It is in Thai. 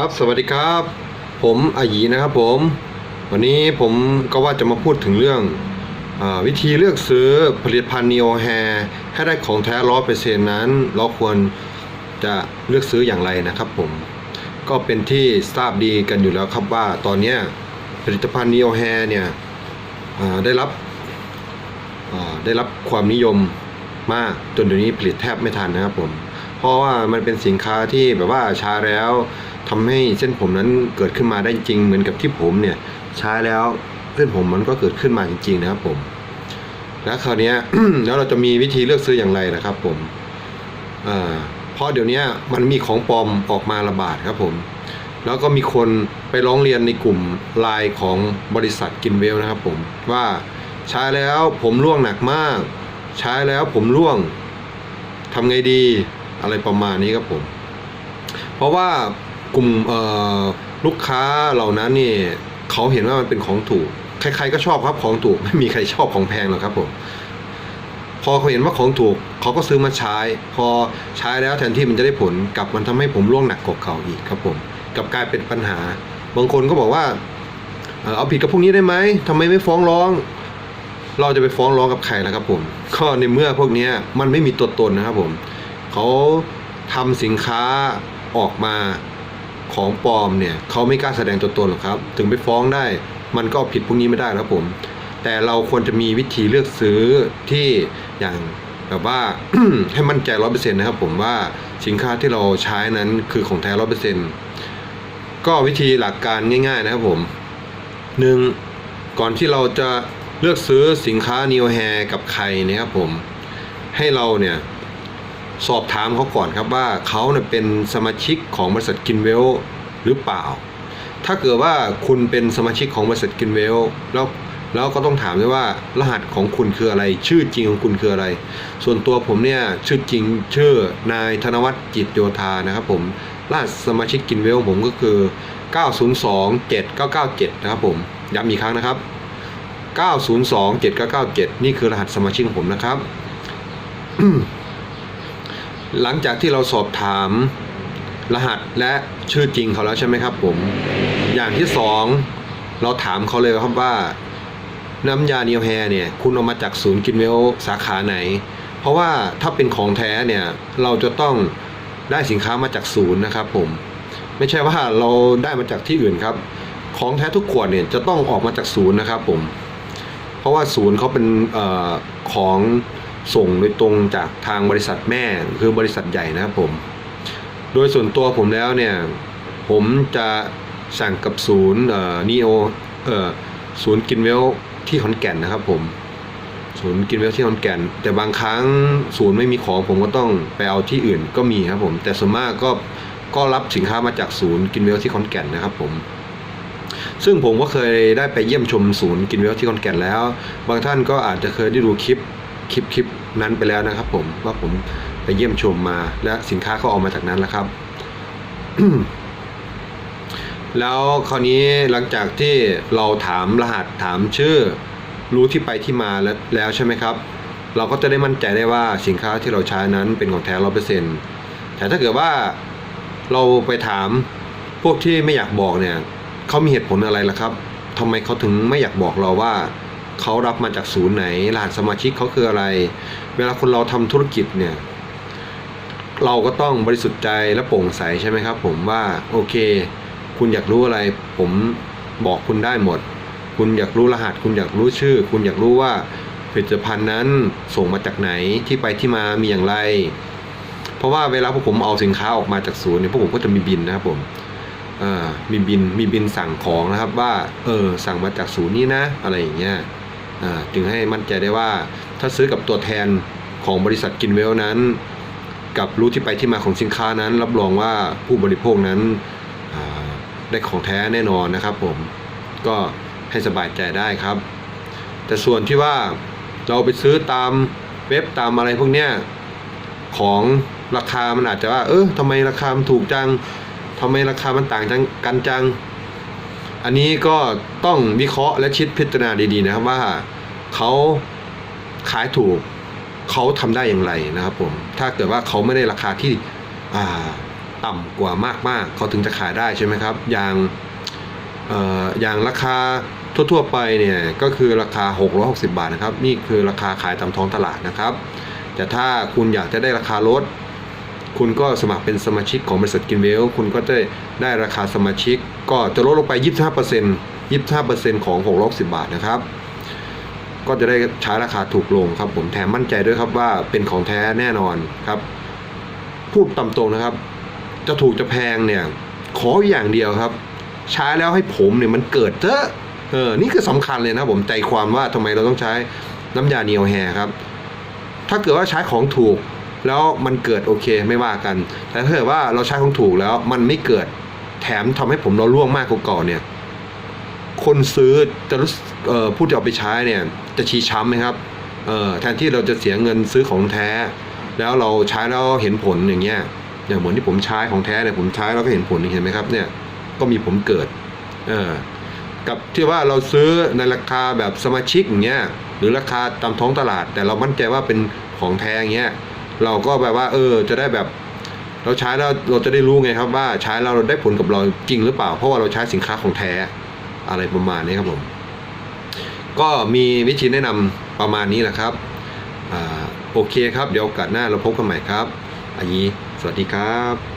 ครับ สวัสดีครับ ผมอายีนะครับผม วันนี้ผมก็ว่าจะมาพูดถึงเรื่องอวิธีเลือกซื้อผลิตภัณฑ์ Neo Hair ให้ได้ของแท้ร้อยเปอร์เซ็นต์นั้น เราควรจะเลือกซื้ออย่างไรนะครับผม ก็เป็นที่ทราบดีกันอยู่แล้วครับว่าตอนนี้ผลิตภัณฑ์ Neo Hair เนี่ยได้รับได้รับความนิยมมากจนเดี๋ยวนี้ผลิตแทบไม่ทันนะครับผม เพราะว่ามันเป็นสินค้าที่แบบว่าช้าแล้ว ทำให้เส้นผมนั้นเกิดขึ้นมาได้จริงเหมือนกับที่ผมเนี่ยใช้แล้วเส้นผมมันก็เกิดขึ้นมาจริง ๆ นะครับผม แล้วคราวนี้แล้วเราจะมีวิธีเลือกซื้ออย่างไรนะครับผมเพราะเดี๋ยวนี้มันมีของปลอมออกมาระบาดครับผม แล้วก็มีคนไปร้องเรียนในกลุ่มไลน์ของบริษัทกินเวลนะครับผมว่าใช้แล้วผมร่วงหนักมาก ใช้แล้วผมร่วงทำไงดีอะไรประมาณนี้ครับผม เพราะว่า กลุ่มลูกค้าเหล่านั้นนี่เขาเห็นว่ามันเป็นของถูก ใครๆก็ชอบครับของถูกไม่มีใครชอบของแพงหรอกครับผมพอเขาเห็นว่าของถูกเขาก็ซื้อมาใช้ พอใช้แล้วแทนที่มันจะได้ผลกลับมันทำให้ผมร่วงหนักกว่าเก่าอีกครับผมกลับกลายเป็นปัญหา บางคนก็บอกว่าเอาผิดกับพวกนี้ได้ไหมทำไมไม่ฟ้องร้อง เราจะไปฟ้องร้องกับใครล่ะครับผมก็ในเมื่อพวกนี้มันไม่มีตัวตนนะครับผมเขาทำสินค้าออกมา ของปลอมเนี่ยเขาไม่กล้าแสดงตัวตนหรอกครับ ถึงไปฟ้องได้มันก็ผิดพวกนี้ไม่ได้ครับผม แต่เราควรจะมีวิธีเลือกซื้อที่อย่างแบบว่าให้มั่นใจร้อยเปอร์เซ็นต์นะครับผมว่าสินค้าที่เราใช้นั้นคือของแท้ร้อยเปอร์เซ็นต์ก็วิธีหลักการง่าย ๆ นะครับผมหนึ่งก่อนที่เราจะเลือกซื้อสินค้า Neo Hair กับใครเนะครับผม ให้เราเนี่ย สอบถามเขาก่อนครับว่าเขาเนี่ยเป็นสมาชิกของบริษัทกินเวลหรือเปล่า ถ้าเกิดว่าคุณเป็นสมาชิกของบริษัทกินเวลแล้วแล้วก็ต้องถามด้วยว่ารหัสของคุณคืออะไร ชื่อจริงของคุณคืออะไร ส่วนตัวผมเนี่ยชื่อจริงชื่อนายธนวัฒน์จิตโยธานะครับผมรหัสสมาชิกกินเวลผมก็คือ 9027997 นะครับผมย้ำอีกครั้งนะครับ 9027997 นี่คือรหัสสมาชิกของผมนะครับ หลังจากที่เราสอบถามรหัสและชื่อจริงเขาแล้วใช่ไหมครับผม อย่างที่สองเราถามเขาเลยครับว่า น้ำยาเนียวแฮเนี่ยคุณเอามาจากศูนย์กินเวลสาขาไหน เพราะว่าถ้าเป็นของแท้เนี่ยเราจะต้องได้สินค้ามาจากศูนย์นะครับผม ไม่ใช่ว่าเราได้มาจากที่อื่นครับ ของแท้ทุกขวดเนี่ยจะต้องออกมาจากศูนย์นะครับผม เพราะว่าศูนย์เขาเป็นออของ ส่งโดยตรงจากทางบริษัทแม่คือบริษัทใหญ่นะครับผม โดยส่วนตัวผมแล้วเนี่ย ผมจะสั่งกับศูนย์เอ่อนีโอเอ่อศูนย์กินเวลที่ขอนแก่นนะครับผมศูนย์กินเวลที่ขอนแก่น แต่บางครั้งศูนย์ไม่มีของผมก็ต้องไปเอาที่อื่นก็มีครับผม แต่ส่วนมากก็ก็รับสินค้ามาจากศูนย์กินเวลที่ขอนแก่นนะครับผมซึ่งผมก็เคยได้ไปเยี่ยมชมศูนย์กินเวลที่ขอนแก่นแล้ว บางท่านก็อาจจะเคยได้ดูคลิป คลิปคลิปนั้นไปแล้วนะครับ ผมว่าผมไปเยี่ยมชมมาและสินค้าก็ออกมาจากนั้นแล้วครับ แล้วคราวนี้หลังจากที่เราถามรหัสถามชื่อ รู้ที่ไปที่มาแล้วแล้วใช่ไหมครับ เราก็จะได้มั่นใจได้ว่าสินค้าที่เราใช้นั้นเป็นของแท้ร้อยเปอร์เซ็นต์แต่ถ้าเกิดว่าเราไปถามพวกที่ไม่อยากบอกเนี่ยเขามีเหตุผลอะไรล่ะครับทำไมเขาถึงไม่อยากบอกเราว่า เขารับมาจากศูนย์ไหน รหัสสมาชิกเขาคืออะไร เวลาคนเราทำธุรกิจเนี่ย เราก็ต้องบริสุทธิ์ใจและโปร่งใสใช่ไหมครับ ผมว่าโอเค คุณอยากรู้อะไร ผมบอกคุณได้หมด คุณอยากรู้รหัส คุณอยากรู้ชื่อ คุณอยากรู้ว่าผลิตภัณฑ์นั้นส่งมาจากไหนที่ไปที่มามีอย่างไร เพราะว่าเวลาพวกผมเอาสินค้าออกมาจากศูนย์เนี่ยพวกผมก็จะมีบินนะครับผมมีบินมีบินสั่งของนะครับว่า เออสั่งมาจากศูนย์นี้นะ อะไรอย่างเงี้ย จึงให้มั่นใจได้ว่าถ้าซื้อกับตัวแทนของบริษัทกินเวลนั้น กับรู้ที่ไปที่มาของสินค้านั้น รับรองว่าผู้บริโภคนั้นได้ของแท้แน่นอนนะครับผมก็ให้สบายใจได้ครับ แต่ส่วนที่ว่าเราไปซื้อตามเว็บตามอะไรพวกเนี้ยของราคามันอาจจะว่า เออทำไมราคามันถูกจังทำไมราคามันต่างจังกันจัง อันนี้ก็ต้องวิเคราะห์และคิดพิจารณาดีๆนะครับว่า เขาขายถูกเขาทำได้อย่างไรนะครับผมถ้าเกิดว่าเขาไม่ได้ราคาที่อ่าต่ำกว่ามากๆเขาถึงจะขายได้ใช่ไหมครับอย่างเอ่ออย่างราคาทั่วๆไปเนี่ยก็คือราคา 660 บาทนะครับนี่คือราคาขายตามท้องตลาดนะครับ แต่ถ้าคุณอยากจะได้ราคาลดคุณก็สมัครเป็นสมาชิกของบริษัทกินเวล คุณก็จะได้ราคาสมาชิก ก็จะลดลงไป 25% 25%ของ 660 บาทนะครับ ก็จะได้ใช้ราคาถูกลงครับผมแถมมั่นใจด้วยครับว่าเป็นของแท้แน่นอนครับ พูดตามตรงนะครับ จะถูกจะแพงเนี่ย ขออย่างเดียวครับ ใช้แล้วให้ผมเนี่ยมันเกิดเจอะเออนี่คือสำคัญเลยนะผมใจความว่าทำไมเราต้องใช้น้ำยาเนียวแฮครับ ถ้าเกิดว่าใช้ของถูกแล้วมันเกิดโอเคไม่ว่ากัน แต่ถ้าเกิดว่าเราใช้ของถูกแล้วมันไม่เกิดแถมทำให้ผมเราล่วงมากกว่าก่อนเนี่ย คนซื้อจะรู้สึกเอ่อผู้ที่เอาไปใช้เนี่ยจะชี้ช้ำไหมครับแทนที่เราจะเสียเงินซื้อของแท้ แล้วเราใช้แล้วเห็นผลอย่างเงี้ยอย่างเหมือนที่ผมใช้ของแท้เนี่ยผมใช้แล้วก็เห็นผลเห็นไหมครับเนี่ยก็มีผลเกิดเออกับที่ว่าเราซื้อในราคาแบบสมาชิกอย่างเงี้ยหรือราคาตามท้องตลาด แต่เรามั่นใจว่าเป็นของแท้อย่างเงี้ยเราก็แบบว่า เออ จะได้แบบเราใช้แล้วเราจะได้รู้ไงครับว่าใช้แล้วเราได้ผลกับเราจริงหรือเปล่า เพราะว่าเราใช้สินค้าของแท้ อะไรประมาณนี้ครับผม ก็มีวิธีแนะนำประมาณนี้แหละครับอโอเคครับ เดี๋ยวโอกาสหน้าเราพบกันใหม่ครับ อันนี้สวัสดีครับ